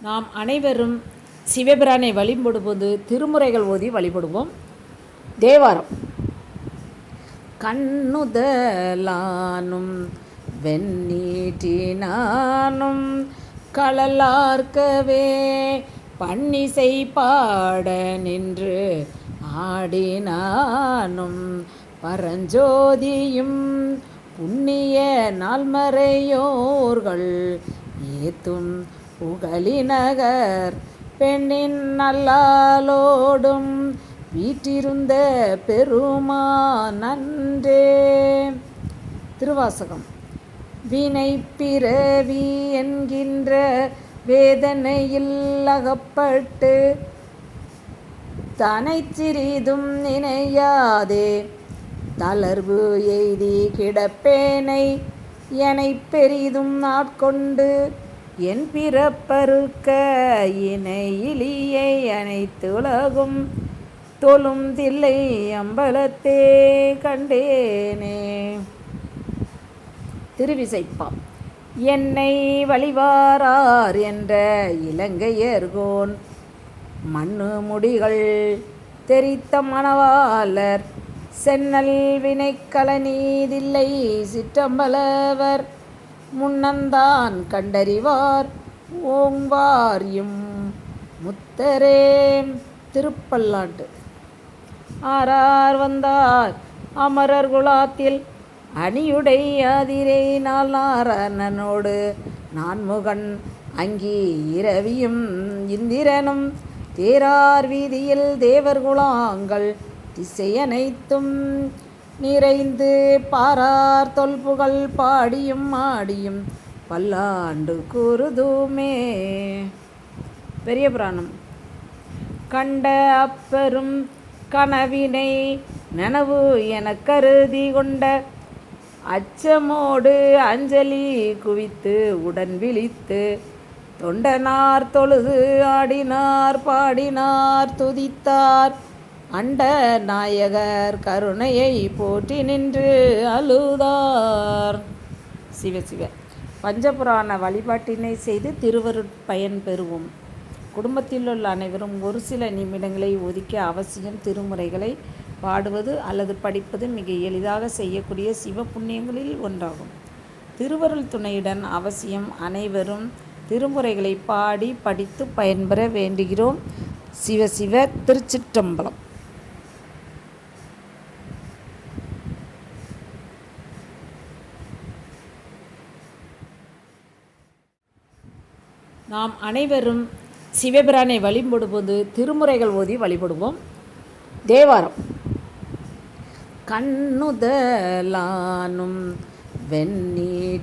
நாம் அனைவரும் சிவபிரானை வழிபடும்போது திருமுறைகள் ஓதி வழிபடுவோம். தேவாரம். கண்ணுதலானும் வெண்ணீட்டினானும் களலார்க்கவே பன்னிசை பாட நின்று ஆடினானும் பரஞ்சோதியும் புண்ணிய நால்மறையோர்கள் ஏத்தும் புகழினகர் பெண்ணின் நல்லாலோடும் வீற்றிருந்த பெருமா நன்றே திருவாசகம். வினை பிறவி என்கின்ற வேதனையில் அகப்பட்டு தனை சிறிதும் நினையாதே. தளர்வு எய்தி கிடப்பேனை எனை பெரிதும் நாட்கொண்டு என் பிறப்பருக்க இணையிலியை அனைத்து உலகும் தொழும் தில்லை அம்பலத்தே கண்டேனே. திருவிசைப்பாம் என்னை வழிவாரார் என்ற இலங்கையர்கோன் மண்ணு முடிகள் தெரித்த மணவாளர் சென்னல் வினைக்கலநீதில்லை சிற்றம்பலவர் முன்னந்தான் கண்டறிவார். ஓங்வாரியும் முத்தரே. திருப்பல்லாண்டு. ஆரார் வந்தார் அமரர் குலாத்தில். அணியுடை அதிரை நாளாரணனோடு நான்முகன் அங்கி இரவியும் இந்திரனும். தேரார் வீதியில் தேவர் குலாங்கள் திசையனைத்தும். நிறைந்து பாரார் தொல்புகழ் பாடியும் ஆடியும் பல்லாண்டு குருதுமே பெரிய புராணம். கண்ட அப்பெரும் கனவினை நனவு என கருதி கொண்ட அச்சமோடு அஞ்சலி குவித்து உடன் விழித்து தொண்டனார் தொழுது ஆடினார் பாடினார் துதித்தார். அண்ட நாயகர் கருணையை போற்றி நின்று அழுதார். சிவ சிவ. பஞ்சபுராண வழிபாட்டினை செய்து திருவருட்பயன் பெறுவோம். குடும்பத்தில் உள்ள அனைவரும் ஒரு சில நிமிடங்களை ஒதுக்கி அவசியம் திருமுறைகளை பாடுவது அல்லது படிப்பது மிக எளிதாக செய்யக்கூடிய சிவ புண்ணியங்களில் ஒன்றாகும். திருவருள் துணையுடன் அவசியம் அனைவரும் திருமுறைகளை பாடி படித்து பயன்பெற வேண்டுகிறோம். சிவ சிவ திருச்சிற்றம்பலம். நாம் அனைவரும் சிவபிரானை வழிபடும்போது திருமுறைகள் ஓதி வழிபடுவோம். தேவாரம். கண்ணுதலானும் வெண்ணீட்டி